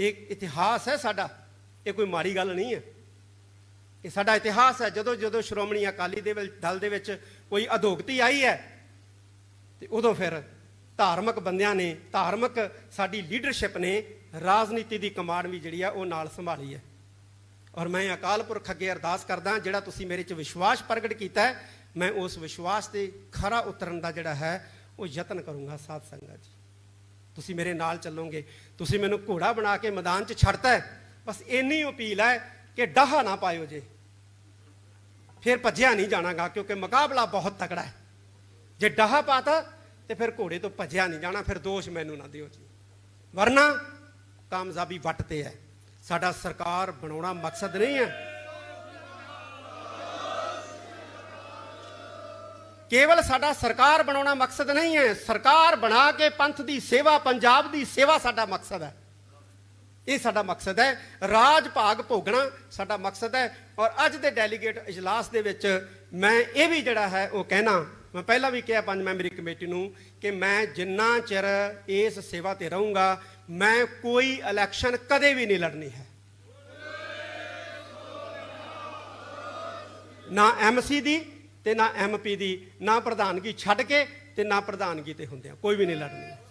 ਇਹ ਇਤਿਹਾਸ ਹੈ ਸਾਡਾ, ਇਹ ਕੋਈ ਮਾੜੀ ਗੱਲ ਨਹੀਂ ਹੈ। ਇਹ ਸਾਡਾ ਇਤਿਹਾਸ ਹੈ, ਜਦੋਂ ਜਦੋਂ ਸ਼੍ਰੋਮਣੀ ਅਕਾਲੀ ਦੇ ਦਲ ਦੇ ਵਿੱਚ ਕੋਈ ਅਧੋਗਤੀ ਆਈ ਹੈ, ਤੇ ਉਦੋਂ ਫਿਰ ਧਾਰਮਿਕ ਬੰਦਿਆਂ ਨੇ, ਧਾਰਮਿਕ ਸਾਡੀ ਲੀਡਰਸ਼ਿਪ ਨੇ ਰਾਜਨੀਤੀ ਦੀ ਕਮਾਂਡ ਵੀ ਜਿਹੜੀ ਆ ਉਹ ਨਾਲ ਸੰਭਾਲੀ ਹੈ। ਔਰ ਮੈਂ ਅਕਾਲ ਪੁਰਖ ਅੱਗੇ ਅਰਦਾਸ ਕਰਦਾ, ਜਿਹੜਾ ਤੁਸੀਂ ਮੇਰੇ 'ਚ ਵਿਸ਼ਵਾਸ ਪ੍ਰਗਟ ਕੀਤਾ ਹੈ, ਮੈਂ ਉਸ ਵਿਸ਼ਵਾਸ ਤੇ ਖਰਾ ਉਤਰਨ ਦਾ ਜਿਹੜਾ ਹੈ, ਉਹ ਯਤਨ ਕਰੂੰਗਾ ਸਾਧ ਸੰਗਤ ਜੀ। ਤੁਸੀਂ ਮੇਰੇ ਨਾਲ ਚੱਲੋਗੇ, ਤੁਸੀਂ ਮੈਨੂੰ ਘੋੜਾ ਬਣਾ ਕੇ ਮੈਦਾਨ 'ਚ ਛੱਡਤਾ ਬਸ ਇੰਨੀ ਅਪੀਲ ਹੈ ਕਿ ਡਾਹਾ ਨਾ ਪਾਇਓ ਜੇ। ਫਿਰ ਭੱਜਿਆ ਨਹੀਂ ਜਾਣਾਗਾ, ਕਿਉਂਕਿ ਮੁਕਾਬਲਾ ਬਹੁਤ ਤਕੜਾ ਹੈ। ਜੇ ਡਾਹਾ ਪਾਤਾ, ਤੇ ਫਿਰ ਘੋੜੇ ਤੋਂ ਭੱਜਿਆ ਨਹੀਂ ਜਾਣਾ, ਫਿਰ ਦੋਸ਼ ਮੈਨੂੰ ਨਾ ਦਿਓ ਜੀ। ਵਰਨਾ ਕਾਮਯਾਬੀ ਵੱਟ ਤੇ ਹੈ। ਸਾਡਾ ਸਰਕਾਰ ਬਣਾਉਣਾ ਮਕਸਦ ਨਹੀਂ ਹੈ। ਕੇਵਲ ਸਾਡਾ ਸਰਕਾਰ ਬਣਾਉਣਾ ਮਕਸਦ ਨਹੀਂ ਹੈ। ਸਰਕਾਰ ਬਣਾ ਕੇ ਪੰਥ ਦੀ ਸੇਵਾ, ਪੰਜਾਬ ਦੀ ਸੇਵਾ ਸਾਡਾ ਮਕਸਦ ਹੈ। ਇਹ ਸਾਡਾ ਮਕਸਦ ਹੈ। ਰਾਜ ਭਾਗ ਭੋਗਣਾ ਸਾਡਾ ਮਕਸਦ ਹੈ। ਔਰ ਅੱਜ ਦੇ ਡੈਲੀਗੇਟ ਇਜਲਾਸ ਦੇ ਵਿੱਚ ਮੈਂ ਇਹ ਵੀ ਜਿਹੜਾ ਹੈ ਉਹ ਕਹਿਣਾ, ਮੈਂ ਪਹਿਲਾਂ ਵੀ ਕਿਹਾ ਪੰਜ ਮੈਂਬਰੀ ਕਮੇਟੀ ਨੂੰ ਕਿ ਮੈਂ ਜਿੰਨਾ ਚਿਰ ਇਸ ਸੇਵਾ ਤੇ ਰਹੂੰਗਾ, ਮੈਂ ਕੋਈ ਇਲੈਕਸ਼ਨ ਕਦੇ ਵੀ ਨਹੀਂ ਲੜਨੀ ਹੈ। ਨਾ ਐਮਸੀ ਦੀ ਤੇ ਨਾ ਐਮਪੀ ਦੀ ਨਾ ਪ੍ਰਧਾਨਗੀ ਛੱਡ ਕੇ ਤੇ ਨਾ ਪ੍ਰਧਾਨਗੀ ਤੇ ਹੁੰਦਿਆਂ ਕੋਈ ਵੀ ਨਹੀਂ ਲੜਨੀ।